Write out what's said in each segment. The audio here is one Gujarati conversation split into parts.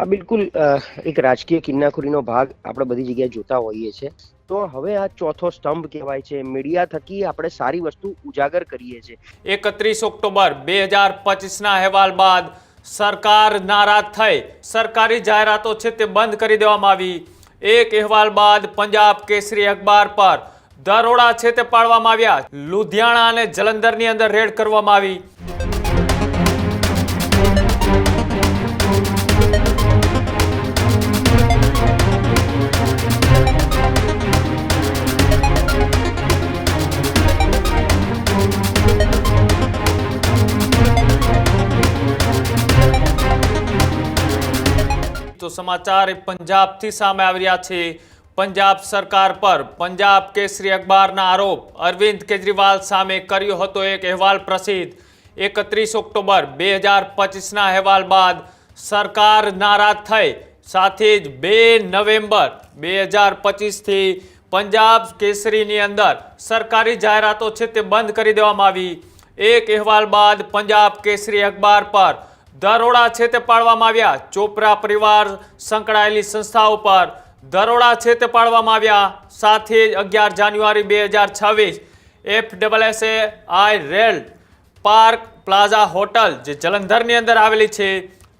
હા બિલકુલ એક રાજકીય કિન્નાખોરીનો ભાગ આપણે બધી જગ્યાએ જોતા હોઈએ છીએ તો હવે આ ચોથો સ્તંભ કહેવાય છે. મીડિયા થકી આપણે સારી વસ્તુ ઉજાગર કરીએ છીએ એકત્રીસ ઓક્ટોબર બે હજાર પચીસના અહેવાલ બાદ સરકાર નારાજ થઈ. સરકારી જાહેરાતો છે તે બંધ કરી દેવામાં આવી. એક અહેવાલ બાદ પંજાબ કેસરી અખબાર પર દરોડા છે તે પાડવામાં આવ્યા. લુધિયાણા અને જલંધરની અંદર રેડ કરવામાં આવી. તો સમાચાર પંજાબથી સામે આવી રહ્યા છે. પંજાબ સરકાર પર પંજાબ કેસરી અખબારના આરોપ. અરવિંદ કેજરીવાલ સામે કર્યો હતો એક અહેવાલ પ્રસિદ્ધ. એકત્રીસ ઓક્ટોબર બે હજાર પચીસના અહેવાલ બાદ સરકાર નારાજ થઈ. સાથે જ બે નવેમ્બર બે હજાર પચીસથી પંજાબ કેસરીની અંદર સરકારી જાહેરાતો છે તે બંધ કરી દેવામાં આવી. એક અહેવાલ બાદ પંજાબ કેસરી અખબાર પર દરોડા છે તે પાડવામાં આવ્યા. ચોપરા પરિવાર સંકળાયેલી સંસ્થાઓ પર દરોડા છે તે પાડવામાં આવ્યા. સાથે અગિયાર જાન્યુઆરી બે હજાર છવ્વીસ F double S A I rail park plaza hotel જે જલંધરની અંદર આવેલી છે,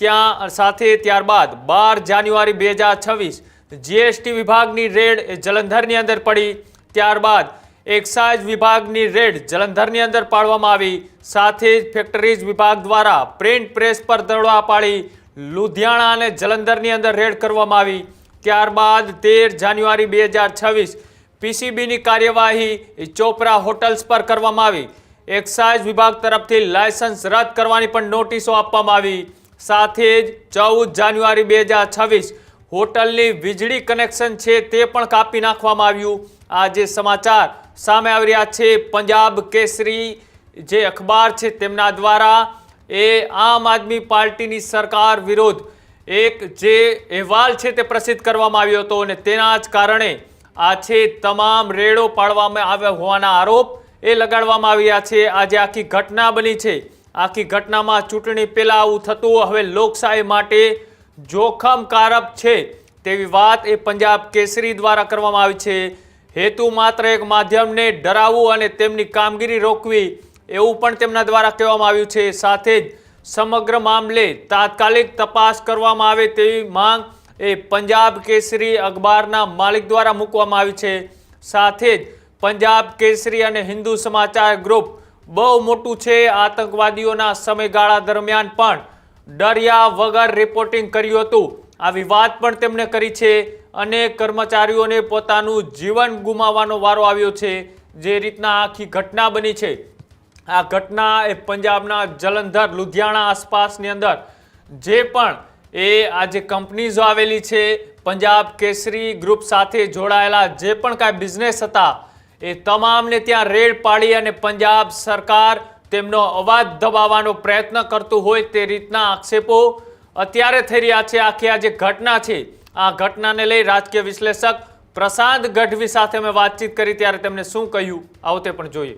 ત્યાં સાથે ત્યારબાદ બાર જાન્યુઆરી બે હજાર છવ્વીસ જીએસટી વિભાગની રેડ એ જલંધરની અંદર પડી. ત્યારબાદ એક્સાઇઝ વિભાગની રેડ જલંધરની અંદર પાડવામાં આવી. સાથે જ ફેક્ટરીઝ વિભાગ દ્વારા પ્રિન્ટ પ્રેસ પર દરોડા પાડી લુધિયાણા અને જલંધરની અંદર રેડ કરવામાં આવી. ત્યારબાદ તેર જાન્યુઆરી બે હજાર છવ્વીસ પીસીબીની કાર્યવાહી ચોપરા હોટલ્સ પર કરવામાં આવી. એક્સાઇઝ વિભાગ તરફથી લાયસન્સ રદ કરવાની પણ નોટિસો આપવામાં આવી. સાથે જ ચૌદ જાન્યુઆરી બે હજાર છવ્વીસ હોટલની વીજળી કનેક્શન છે તે પણ કાપી નાખવામાં આવ્યું. આ જે સમાચાર સામે આવી રહ્યા છે પંજાબ કેસરી જે અખબાર છે તેમના દ્વારા એ આમ આદમી પાર્ટીની સરકાર વિરોધ એક જે અહેવાલ છે તે પ્રસિદ્ધ કરવામાં આવ્યો હતો અને તેના જ કારણે આ છે તમામ રેડો પાડવામાં આવ્યા હોવાના આરોપ એ લગાડવામાં આવ્યા છે. આજે આખી ઘટના બની છે. આખી ઘટનામાં ચૂંટણી પહેલાં આવું થતું, હવે લોકશાહી માટે જોખમકારક છે તેવી વાત એ પંજાબ કેસરી દ્વારા કરવામાં આવી છે. હેતુ માત્ર એક માધ્યમને ડરાવવું અને તેમની કામગીરી રોકવી એવું પણ તેમના દ્વારા કહેવામાં આવ્યું છે. સાથે જ સમગ્ર મામલે તાત્કાલિક તપાસ કરવામાં આવે તેવી માંગ એ પંજાબ કેસરી અખબારના માલિક દ્વારા મૂકવામાં આવી છે. સાથે જ પંજાબ કેસરી અને હિન્દુ સમાચાર ગ્રુપ બહુ મોટું છે. આતંકવાદીઓના સમયગાળા દરમિયાન પણ ડર્યા વગર રિપોર્ટિંગ કર્યું હતું. આવી વાત પણ તેમણે કરી છે. અને કર્મચારીઓને પોતાનું જીવન ગુમાવવાનો વારો આવ્યો છે. જે રીતના આખી ઘટના બની છે. આ ઘટના એ પંજાબના જલંધર, લુધિયાણા આસપાસની અંદર જે પણ એ આ જે કંપનીઝો આવેલી છે, પંજાબ કેસરી ગ્રુપ સાથે જોડાયેલા જે પણ કાંઈ બિઝનેસ હતા, એ તમામને ત્યાં રેડ પાડી અને પંજાબ સરકાર તેમનો અવાજ દબાવવાનો પ્રયત્ન કરતું હોય તે રીતના આક્ષેપો અત્યારે થઈ રહ્યા છે. આખી આ જે ઘટના છે આ ઘટનાને લઈ રાજકીય વિશ્લેષક પ્રસાદ ગઢવી સાથે મેં વાતચીત કરી ત્યારે તેમણે શું કહ્યું? આવો તે પણ જોઈએ.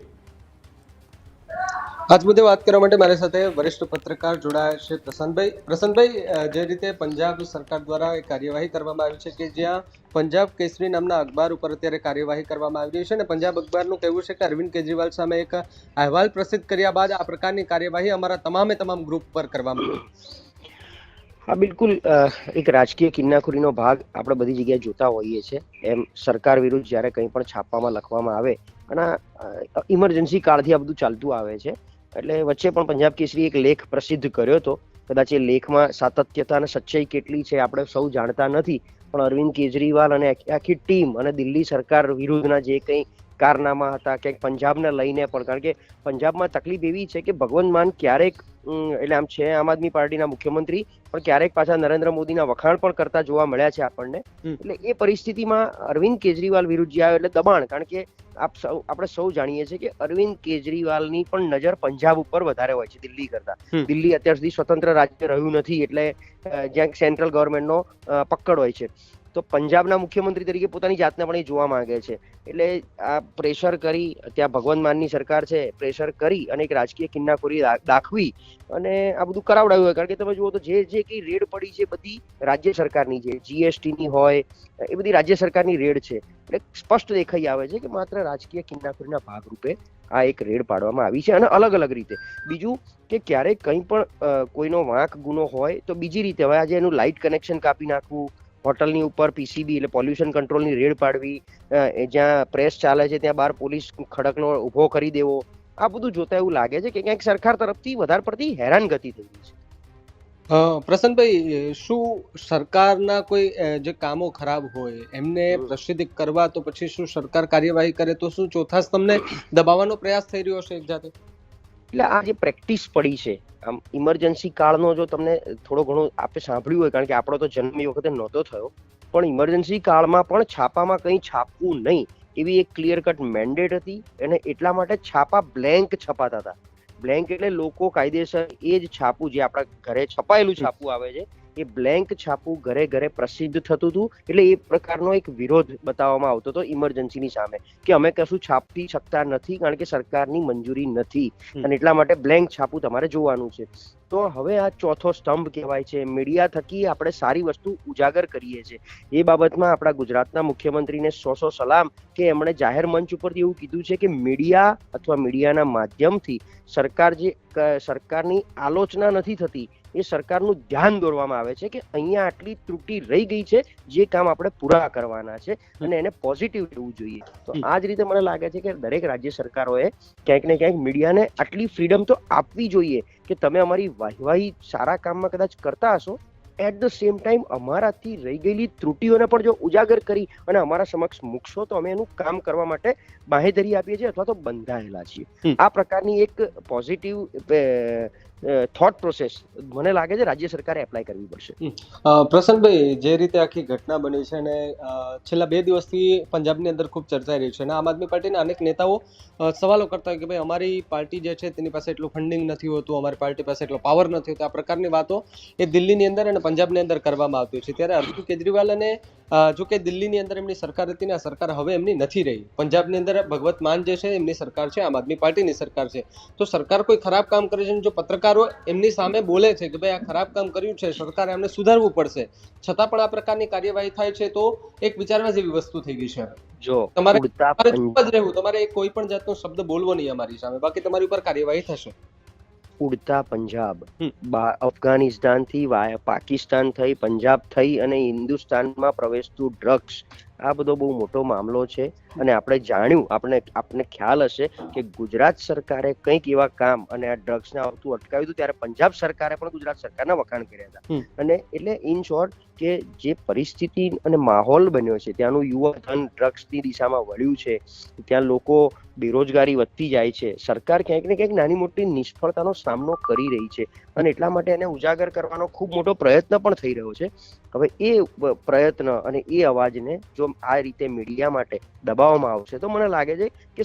આજ મુદ્દે વાત કરવા માટે મારી સાથે વરિષ્ઠ પત્રકાર જોડાયા છે પ્રશાંતભાઈ. પ્રશાંતભાઈ જે રીતે પંજાબ સરકાર દ્વારા કાર્યવાહી કરવામાં આવી છે કે જ્યાં પંજાબ કેસરી નામના અખબાર ઉપર અત્યારે કાર્યવાહી કરવામાં આવી રહી છે અને પંજાબ અખબારનું કહેવું છે કે અરવિંદ કેજરીવાલ સામે એક અહેવાલ પ્રસિદ્ધ કર્યા બાદ આ પ્રકારની કાર્યવાહી અમારા તમામે તમામ ગ્રુપ પર કરવામાં આવી. હા, બિલકુલ એક રાજકીય કિન્નાખોરીનો ભાગ આપણે બધી જગ્યાએ જોતા હોઈએ છીએ. એમ સરકાર વિરુદ્ધ જ્યારે કંઈ પણ છાપવામાં લખવામાં આવે અને ઇમરજન્સી કાળથી આ બધું ચાલતું આવે છે. એટલે વચ્ચે પણ પંજાબ કેસરી એક લેખ પ્રસિદ્ધ કર્યો હતો. કદાચ એ લેખમાં સાતત્યતા અને સચ્ચાઈ કેટલી છે આપણે સૌ જાણતા નથી. પણ અરવિંદ કેજરીવાલ અને આખી ટીમ અને દિલ્હી સરકાર વિરુદ્ધના જે કંઈ કારનામા હતા ક્યાંક પંજાબને લઈને પણ. કારણ કે પંજાબમાં તકલીફ એવી છે કે ભગવંત માન ક્યારેક એટલે આમ છે આમ આદમી પાર્ટીના મુખ્યમંત્રી પણ ક્યારેક પાછા નરેન્દ્ર મોદીના વખાણ પણ કરતા જોવા મળ્યા છે આપણને. એટલે એ પરિસ્થિતિમાં અરવિંદ કેજરીવાલ વિરુદ્ધ જે આવ્યો એટલે દબાણ. કારણ કે આપ સૌ આપણે સૌ જાણીએ છીએ કે અરવિંદ કેજરીવાલની પણ નજર પંજાબ ઉપર વધારે હોય છે દિલ્હી કરતા. દિલ્હી અત્યાર સુધી સ્વતંત્ર રાજ્ય રહ્યું નથી એટલે જ્યાં સેન્ટ્રલ ગવર્મેન્ટનો પકડ હોય છે. તો પંજાબના મુખ્યમંત્રી તરીકે પોતાની જાતને પણ એ જોવા માંગે છે. એટલે આ પ્રેશર કરી, ત્યાં ભગવંત માનની સરકાર છે પ્રેશર કરી અને એક રાજકીય કિન્નાખોરી દાખવી અને આ બધું કરાવડાવ્યું હોય. કારણ કે તમે જુઓ તો જે જે કઈ રેડ પડી છે બધી રાજ્ય સરકારની છે. જીએસટીની હોય, એ બધી રાજ્ય સરકારની રેડ છે. એટલે સ્પષ્ટ દેખાઈ આવે છે કે માત્ર રાજકીય કિન્નાખોરીના ભાગરૂપે આ એક રેડ પાડવામાં આવી છે અને અલગ અલગ રીતે. બીજું કે ક્યારેક કંઈ પણ કોઈનો વાંક ગુનો હોય તો બીજી રીતે, હવે આજે એનું લાઇટ કનેક્શન કાપી નાખવું હોટલની ઉપર પીસીબી એટલે પોલ્યુશન કંટ્રોલની રેડ પાડવી જ્યાં પ્રેસ ચાલે છે ત્યાં બહાર પોલીસ ખડકનો ઊભો કરી દેવો. આ બધું જોતા એવું લાગે છે કે ક્યાંક સરકાર તરફથી વધારે પડતી હેરાનગતિ થઈ રહી છે. પ્રસન્નભાઈ શું સરકારના કોઈ જે કામો ખરાબ હોય એમને. પ્રસિદ્ધ કરવા તો પછી શું સરકાર કાર્યવાહી કરે તો શું ચોથા સ્તંભને દબાવવાનો પ્રયાસ થઈ રહ્યો છે એક જાતે? એટલે આ જે પ્રેક્ટિસ પડી છે, આમ ઇમરજન્સી કાળનો જો તમને થોડો ઘણો આપણે સાંભળ્યું હોય, કારણ કે આપણો તો જન્મ વખતે નહોતો થયો, પણ ઇમરજન્સી કાળમાં પણ છાપામાં કંઈ છાપવું નહીં, એવી એક ક્લિયર કટ મેન્ડેટ હતી અને એટલા માટે છાપા બ્લેન્ક છપાતા હતા. બ્લેન્ક એટલે લોકો કાયદેસર એ જ છાપું જે આપણા ઘરે છપાયેલું છાપું આવે છે એ બ્લેન્ક છાપું ઘરે ઘરે પ્રસિદ્ધ થતું હતું એટલે એ પ્રકારનો એક વિરોધ બતાવવામાં આવતો હતો ઇમરજન્સીની સામે કે અમે કશું છાપી શકતા નથી કારણ કે સરકારની મંજૂરી નથી. અને એટલા માટે બ્લેન્ક છાપું તમારે જોવાનું છે. તો હવે આ ચોથો સ્તંભ કહેવાય છે. મીડિયા થકી આપણે સારી વસ્તુ ઉજાગર કરીએ છીએ. એ બાબતમાં આપણા ગુજરાતના મુખ્યમંત્રીને સો સો સલામ કે એમણે જાહેર મંચ ઉપરથી એવું કીધું છે કે મીડિયા અથવા મીડિયાના માધ્યમથી સરકાર જે સરકારની આલોચના નથી થતી એ સરકારનું ધ્યાન દોરવામાં આવે છે કે અહીંયા આટલી ત્રુટી રહી ગઈ છે જે કામ આપણે પૂરા કરવાના છે અને એને પોઝિટિવ લેવું જોઈએ. તો આ જ રીતે મને લાગે છે કે દરેક રાજ્ય સરકારોએ ક્યાંક ને ક્યાંક મીડિયાને આટલી ફ્રીડમ તો આપવી જોઈએ. કે તમે અમારી વાહવાહી સારા કામમાં કદાચ કરતા હશો એટ ધ સેમ ટાઈમ અમારાથી રહી ગયેલી ત્રુટીઓને પણ જો ઉજાગર કરી અને અમારા સમક્ષ મૂકશો તો અમે એનું કામ કરવા માટે બાહેધરી આપીએ છીએ અથવા તો બંધાયેલા છીએ. આ પ્રકારની એક પોઝિટિવ થોટ પ્રોસેસ મને લાગે છે રાજ્ય સરકારે એપ્લાય કરવી પડશે. પ્રસન્નભાઈ જે રીતે આખી ઘટના બની છે અને છેલ્લા બે દિવસથી પંજાબની અંદર ખૂબ ચર્ચાઈ રહી છે અને આમ આદમી પાર્ટીના અનેક નેતાઓ સવાલો કરતા હોય કે ભાઈ અમારી પાર્ટી જે છે તેની પાસે એટલું ફંડિંગ નથી હોતું, અમારી પાર્ટી પાસે એટલો પાવર નથી હોતો. આ પ્રકારની વાતો એ દિલ્હીની અંદર અને પંજાબની અંદર કરવામાં આવતી છે. ત્યારે અરવિંદ કેજરીવાલ અને જો કે દિલ્હીની અંદર એમની સરકાર હતી ને આ સરકાર હવે એમની નથી રહી. પંજાબની અંદર ભગવત માન જે છે એમની સરકાર છે, આમ આદમી પાર્ટીની સરકાર છે. તો સરકાર કોઈ ખરાબ કામ કરે છે જો પત્રકારો એમની સામે બોલે છે કે ભાઈ આ ખરાબ કામ કર્યું છે સરકારે એમને સુધારવું પડશે. છતાં પણ આ પ્રકારની કાર્યવાહી થાય છે તો એક વિચારવા જેવી વસ્તુ થઈ ગઈ છે. જો તમારે- તમારે ચૂપ જ રહેવું તમારે કોઈ પણ જાતનો શબ્દ બોલવો નહીં અમારી સામે. બાકી તમારી ઉપર કાર્યવાહી થશે. ઉડતા પંજાબ. અફઘાનિસ્તાનથી વાય પાકિસ્તાન થઈ પંજાબ થઈ અને હિન્દુસ્તાનમાં પ્રવેશતું ડ્રગ્સ આ બધો બહુ મોટો મામલો છે અને આપણે જાણ્યું આપણે આપણને ખ્યાલ હશે કે ગુજરાત સરકારે કંઈક એવા કામ અને આ ડ્રગ્સને આવતું અટકાવ્યું હતું ત્યારે પંજાબ સરકારે પણ ગુજરાત સરકારના વખાણ કર્યા હતા. અને એટલે ઇન શોર્ટ કે જે પરિસ્થિતિ અને માહોલ બન્યો છે ત્યાંનું યુવા ધન ડ્રગ્સની દિશામાં વળ્યું છે ત્યાં લોકો બેરોજગારી વધતી જાય છે સરકાર ક્યાંક ને ક્યાંક નાની મોટી નિષ્ફળતાનો સામનો કરી રહી છે અને એટલા માટે એને ઉજાગર કરવાનો ખૂબ મોટો પ્રયત્ન પણ થઈ રહ્યો છે. હવે એ પ્રયત્ન અને એ અવાજને જો આ રીતે મીડિયા માટે દબાવવામાં આવશે તો મને લાગે છે કે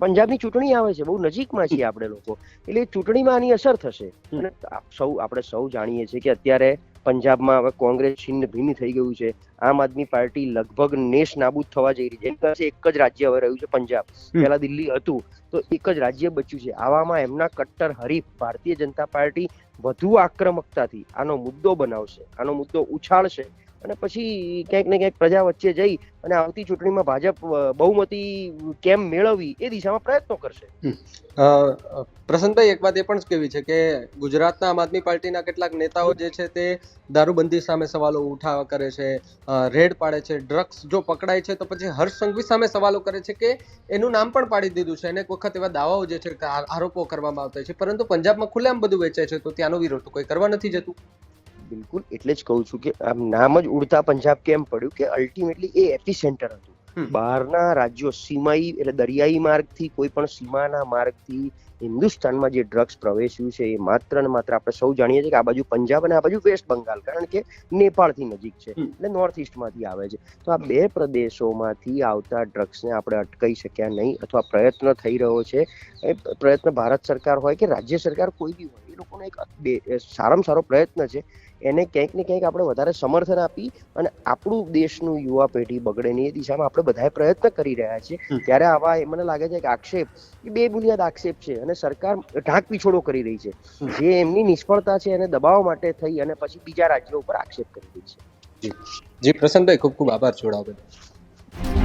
પંજાબની ચૂંટણી આવે છે બહુ નજીકમાં છીએ આપણે લોકો. એટલે ચૂંટણીમાં આની અસર થશે. અને સૌ આપણે સૌ જાણીએ છીએ કે અત્યારે પંજાબમાં હવે કોંગ્રેસ છિન્ન ભિન્ન થઈ ગયું છે. આમ આદમી પાર્ટી લગભગ નેશ નાબૂદ થવા જઈ રહી છે. એક જ રાજ્ય હવે રહ્યું છે પંજાબ. પહેલા દિલ્હી હતું તો એક જ રાજ્ય બચ્યું છે. આવામાં એમના કટ્ટર હરીફ ભારતીય જનતા પાર્ટી વધુ આક્રમકતાથી આનો મુદ્દો બનાવશે આનો મુદ્દો ઉછાળશે. અને પછી ક્યાંક ને ક્યાંક પ્રજા વચ્ચે જઈ અને આવતી ચૂંટણીમાં ભાજપ બહુમતી કેમ મેળવવી એ દિશામાં પ્રયત્નો કરશે. પ્રસન્નભાઈ એક વાત એ પણ કેવી છે કે ગુજરાતના આમ આદમી પાર્ટીના કેટલાક નેતાઓ જે છે તે દારૂબંધી સામે સવાલો ઉઠાવા કરે છે રેડ પાડે છે, ડ્રગ્સ જો પકડાય છે તો પછી હર્ષ સંઘવી સામે સવાલો કરે છે કે એનું નામ પણ પાડી દીધું છે અને એક વખત એવા દાવાઓ જે છે આરોપો કરવામાં આવતા છે પરંતુ પંજાબમાં ખુલ્લેઆમ બધું વેચાય છે તો ત્યાંનો વિરોધ કોઈ કરવા નથી જતું. બિલકુલ એટલે જ કહું છું કે આમ નામ જ ઉડતા પંજાબ કેમ પડ્યું કે અલ્ટિમેટલી એ એપી સેન્ટર હતું બહારના રાજ્યો સીમાઈ એટલે દરિયાઈ માર્ગથી કોઈ પણ સીમાના માર્ગથી હિન્દુસ્તાનમાં જે ડ્રગ્સ પ્રવેશ્યું છે એ માત્ર ને માત્ર આપણે સૌ જાણીએ છીએ કે આ બાજુ પંજાબ અને આ બાજુ વેસ્ટ બંગાળ કારણ કે નેપાળથી નજીક છે એટલે નોર્થ ઈસ્ટમાંથી આવે છે. તો આ બે પ્રદેશોમાંથી આવતા ડ્રગ્સને આપણે અટકાઈ શક્યા નહીં અથવા પ્રયત્ન થઈ રહ્યો છે. એ પ્રયત્ન ભારત સરકાર હોય કે રાજ્ય સરકાર કોઈ બી હોય એ લોકોનો એક સારામાં સારો પ્રયત્ન છે. એને ક્યાંક ને ક્યાંક આપણે વધારે સમર્થન આપી અને આપણું દેશનું યુવા પેઢી બગડે નહીં એ દિશામાં આપણે બધાએ પ્રયત્ન કરી રહ્યા છીએ. ત્યારે આવા મને લાગે છે કે આક્ષેપ એ બે બુનિયાદ આક્ષેપ છે અને સરકાર ઢાંક પીછોડો કરી રહી છે. જે એમની નિષ્ફળતા છે એને દબાવવા માટે થઈ અને પછી બીજા રાજ્યો ઉપર આક્ષેપ કરી રહી છે. જી. પ્રસન્નભાઈ, ખૂબ ખૂબ આભાર જોડાવા